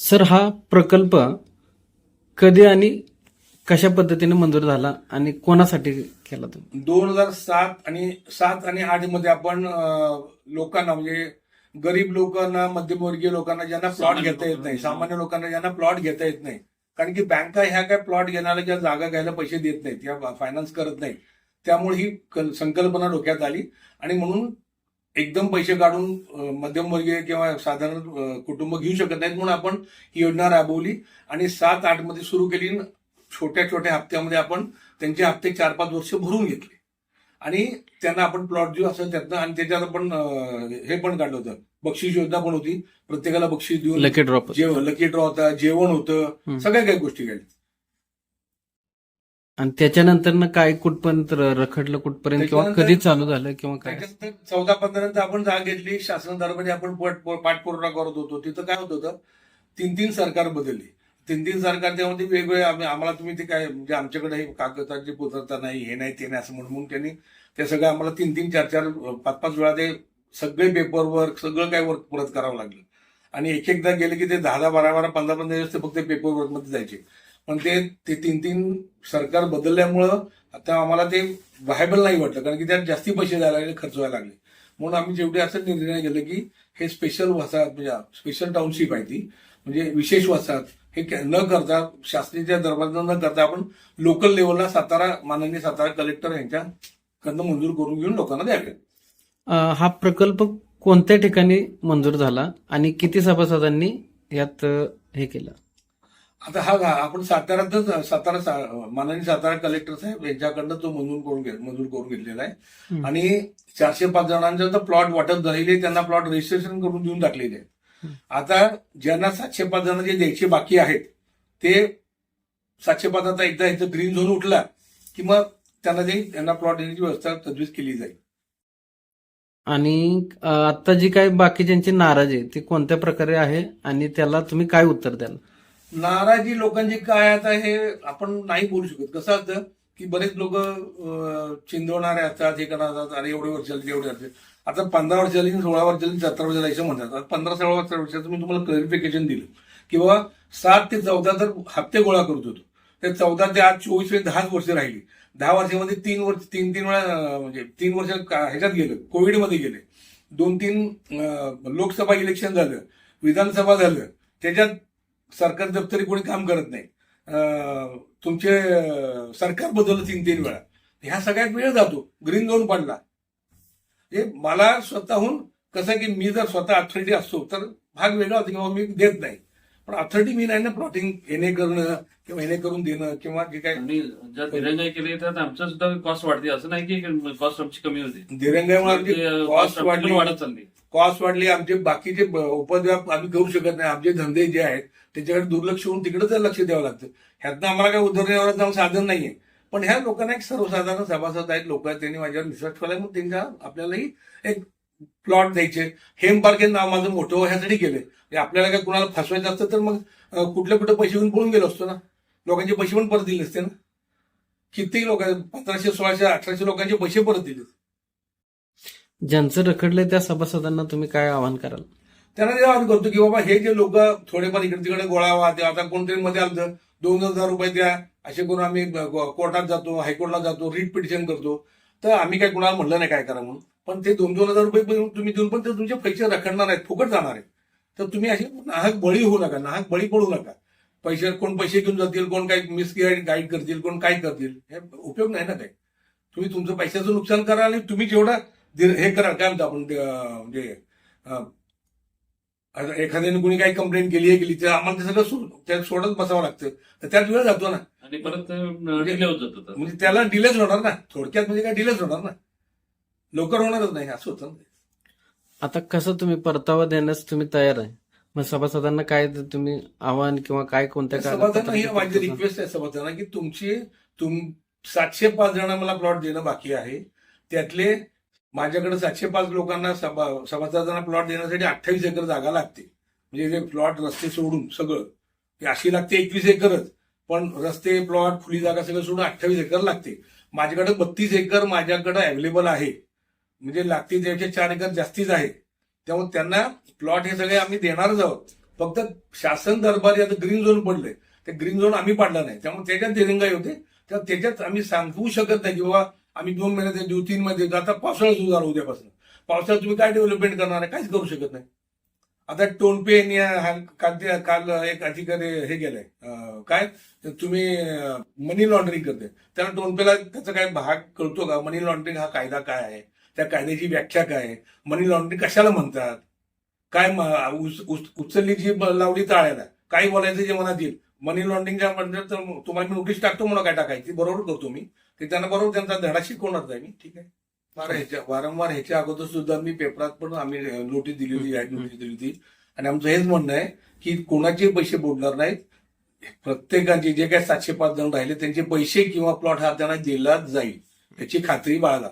Sir हा प्रकल्प कधी आणि कशा पद्धतीने मंजूर झाला आणि कोणासाठी केला तुम्ही? दोन हजार सात आणि सात आणि आठमध्ये आपण अं, लोकांना म्हणजे गरीब लोकांना मध्यमवर्गीय लोकांना ज्यांना प्लॉट सामान्य घेता येत नाही लोकांना. सामान्य लोकांना ज्यांना प्लॉट घेता येत नाही. कारण की बँका ह्या काय प्लॉट घेणाऱ्या ज्या जागा घ्यायला पैसे देत नाहीत या फायनान्स करत नाही त्यामुळे ही कल- संकल्पना डोक्यात आली. आणि म्हणून एकदम पैसे काढून मध्यमवर्गीय किंवा साधारण कुटुंब घेऊ शकत नाहीत म्हणून आपण ही योजना राबवली आणि सात आठमध्ये सुरू केली छोट्या छोट्या हप्त्यामध्ये आपण त्यांचे हप्ते चार पाच वर्ष भरून घेतले. आणि त्यांना आपण प्लॉट जो असं त्यातनं आणि त्याच्यात आपण हे पण काढलं होतं. बक्षीस योजना पण होती. प्रत्येकाला बक्षीस देऊन लकी जेवण लकी ड्रॉ होता जेवण होतं. सगळ्या काही गोष्टी केल्या आणि त्याच्यानंतर काय कुठपर्यंत रखडलं कुठपर्यंत किंवा कधी चालू झालं किंवा काय? त्याच्यानंतर चौदा पंधरा आपण जागा घेतली. शासन दरबारी आपण पाठपुरावा करत होतो. तिथं काय होत होतं? तीन तीन सरकार बदलली. तीन तीन सरकार त्यामध्ये वेगवेगळे आम्ही- आम्हाला तुम्ही ते काय म्हणजे आमच्याकडे हे कागदाची पुतरता नाही हे नाही ते नाही असं म्हणून म्हणून त्यांनी ते सगळं आम्हाला तीन तीन चार चार पाच पाच वेळा ते सगळे पेपर वर्क सगळं काही वर्क परत करावं लागलं. आणि एक एकदा गेले की ते दहा दहा बारा बारा पंधरा पंधरा दिवस ते फक्त पेपर वर्कमध्ये जायचे. पण ते ते तीन तीन सरकार बदलल्यामुळं आता आम्हाला ते व्हायबल नाही वाटलं. कारण की त्यात जास्ती पैसे द्यायला लागले खर्च व्हायला लागले. म्हणून आम्ही जेवढे असं निर्णय घेतला की हे स्पेशल वसाहत म्हणजे स्पेशल टाउनशिप आहे ती म्हणजे विशेष वसाहत हे न करता शासनाच्या दरबारात न करता आपण लोकल लेवलला सातारा माननीय सातारा कलेक्टर यांच्याकडनं मंजूर करून घेऊन लोकांना द्यावे. हा प्रकल्प कोणत्या ठिकाणी मंजूर झाला आणि किती सभासदांनी यात हे केलं? आता हा आपण साताऱ्यातच सातारा सा- माननीय सातारा कलेक्टर साहेब यांच्याकडनं तो मंजूर करून घे मंजूर करून घेतलेला आहे. आणि चारशे पाच जणांचा तर प्लॉट वाटप झालेले त्यांना प्लॉट रजिस्ट्रेशन करून देऊन टाकलेले आहेत. आता ज्यांना सातशे पाच जण जे द्यायचे बाकी आहेत ते सातशे पाच आता एकदा इथं ग्रीन झोन उठला की मग त्यांना ते त्यांना प्लॉट देण्याची व्यवस्था तजवीज केली जाईल. आणि आता जी काही बाकीच्यांची नाराजी आहे ती कोणत्या प्रकारे आहे? आणि त्याला तुम्ही काय उत्तर द्याल? नाराजी लोकांची काय आता हे आपण नाही बोलू शकत. कसं असतं की बरेच लोक चिंदवणारे असतात हे करणार असतात अरे एवढे वर्ष झाली एवढे वर्ष आता पंधरा वर्ष झाली सोळा वर्ष झाली सतरा वर्ष झाली असं म्हणतात. आता पंधरा सोळा वर्ष वर्षाचं मी तुम्हाला क्लॅरिफिकेशन दिलं. की बाबा सात ते चौदा तर हप्ते गोळा करत होतो. ते चौदा ते आज चोवीस वेळ दहाच वर्ष राहिली. दहा वर्षामध्ये तीन वर्ष तीन तीन वेळा म्हणजे तीन वर्ष का- ह्याच्यात गेलं कोविडमध्ये गेले. दोन तीन लोकसभा इलेक्शन झालं विधानसभा झालं. त्याच्यात सरकार दप्तरी कोणी काम करत नाही तुमचे सरकार बदललं तीन तीन वेळा. ह्या सगळ्यात वेळ जातो. ग्रीन झोन पडला. हे मला स्वतःहून कसं की मी जर स्वतः अथॉरिटी असतो तर भाग वेगळा होता किंवा मी देत नाही. पण अथॉरिटी मी नाही ना प्लॉटिंग येणे करणं किंवा येणे करून देणं किंवा जे काय. जर दिरंगाई केली तर आमचं सुद्धा कॉस्ट वाढते. असं नाही की कॉस्ट आमची कमी होते. आमची कॉस्ट कॉस्ट वाढली. वाढत चालली. कॉस्ट वाढली आमचे बाकीचे उपद्व्याप आम्ही करू शकत नाही. आमचे धंदे जे आहेत त्याच्याकडे दुर्लक्ष होऊन तिकडेच लक्ष द्यावं लागतं. ह्यातनं आम्हाला काही उदरनिर्वाहाचं साधन नाहीये. पण ह्या लोकांना एक सर्वसाधारण सभासद आहेत लोक आहेत त्यांनी माझ्यावर विश्वास केला मग त्यांच्या आपल्यालाही एक प्लॉट द्यायचे. हेम पार्क हे नाव माझं मोठं ह्यासाठी केलंय. म्हणजे आपल्याला काय कुणाला फसवायचं असतं तर मग कुठले कुठे पैसे घेऊन पळून गेलो असतो ना. लोकांचे पैसे पण परत दिले असते ना. किती लोक पंधराशे सोळाशे अठराशे लोकांचे पैसे परत दिले. ज्यांचं रखडलंय त्या सभासदांना तुम्ही काय आवाहन कराल? त्यांना आवाहन करतो की बाबा हे जे लोक थोडेफार इकडे तिकडे गोळा व्हा आता कोणतरी मध्ये आलं दोन हजार रुपये द्या. असे करून आम्ही कोर्टात जातो हायकोर्टला जातो रिट पिटिशन करतो. तर आम्ही काय कुणाला म्हणलं नाही काय करा म्हणून. पण ते दोन दोन हजार रुपये तुम्ही देऊन पण ते तुमचे पैसे रखडणार आहेत फुकट जाणार आहेत. तर तुम्ही असे नाहक बळी होऊ नका नाहक बळी पडू नका. पैसे कोण पैसे घेऊन जातील कोण काय मिस गाईड करतील कोण काय करतील हे उपयोग नाही ना काही. तुम्ही तुमचं पैशाचं नुकसान करा आणि तुम्ही जेवढा हे करा काय म्हणतो आपण म्हणजे एखाद्याने कोणी काही कंप्लेंट केली आहे केली तर आम्हाला ते सगळं सोड त्यात सोडत बसावं लागतं. तर त्यात वेळ जातो ना. आणि परत डिले होत जात. म्हणजे त्याला डिलेच होणार ना. थोडक्यात म्हणजे काय डिलेच होणार ना. लवकर होणारच नाही असं होतं. ना. आता कसं तुम्ही परतावा देण्यास तुम्ही तयार आहे? मग सभासदांना काय ते तुम्ही आव्हान किंवा काय कोणत्या सभासदांना ही माझी रिक्वेस्ट आहे सभासदांना की तुमची तुम सातशे पाच जण मला प्लॉट देणं बाकी आहे. त्यातले माझ्याकडे सातशे पाच लोकांना सभा सभासदांना प्लॉट देण्यासाठी अठ्ठावीस एकर जागा लागते म्हणजे जे प्लॉट रस्ते सोडून सगळं हे अशी लागते एकवीस एकरच. पण रस्ते प्लॉट खुली जागा सगळं सोडून अठ्ठावीस एकर लागते. माझ्याकडे बत्तीस एकर माझ्याकडे अवेलेबल आहे. म्हणजे लागते त्याचे चार एकर जास्तीच आहे. त्यामुळे त्यांना प्लॉट हे सगळे आम्ही देणारच आहोत. फक्त शासन दरबारी आता ग्रीन झोन पडले ते ग्रीन झोन आम्ही पाडला नाही. त्यामुळे त्याच्यात दिरंगाई होते तर त्याच्यात आम्ही सांगू शकत नाही की बाबा आम्ही दोन महिन्यात देऊ तीन महिने देऊ आता पावसाळा सुरू झाला उद्यापासून. पावसाळ्यात तुम्ही काय डेव्हलपमेंट करणार आहे काहीच करू शकत नाही. आता टोनपे यांनी काल काल एक अधिकारी हे गेलाय काय? तुम्ही मनी लॉन्ड्रिंग करते. त्याला टोनपेला त्याचा काय भाग कळतो का? मनी लॉन्ड्रिंग हा कायदा काय आहे? त्या कायद्याची व्याख्या काय आहे? मनी लॉन्ड्रिंग कशाला म्हणतात? काय उचलली जी लावली टाळायला. काही बोलायचं जे मनात येईल. मनी लॉन्ड्रिंगच्या म्हणलं तर तुम्हाला मी नोटीस टाकतो म्हणून काय टाकायची? बरोबर करतो मी ते त्यांना बरोबर त्यांचा धडा शिकवणार आहे मी. ठीक आहे? ह्याच्या वारंवार ह्याच्या अगोदर सुद्धा मी पेपरात पण आम्ही नोटीस दिली होती ऍड नोटीस दिली होती. आणि आमचं हेच म्हणणं आहे की कोणाचे पैसे बुडणार नाहीत. प्रत्येकाचे जे काही सातशे पाच जण राहिले त्यांचे पैसे किंवा प्लॉट हा त्यांना दिला जाईल. याची खात्री बाळगा.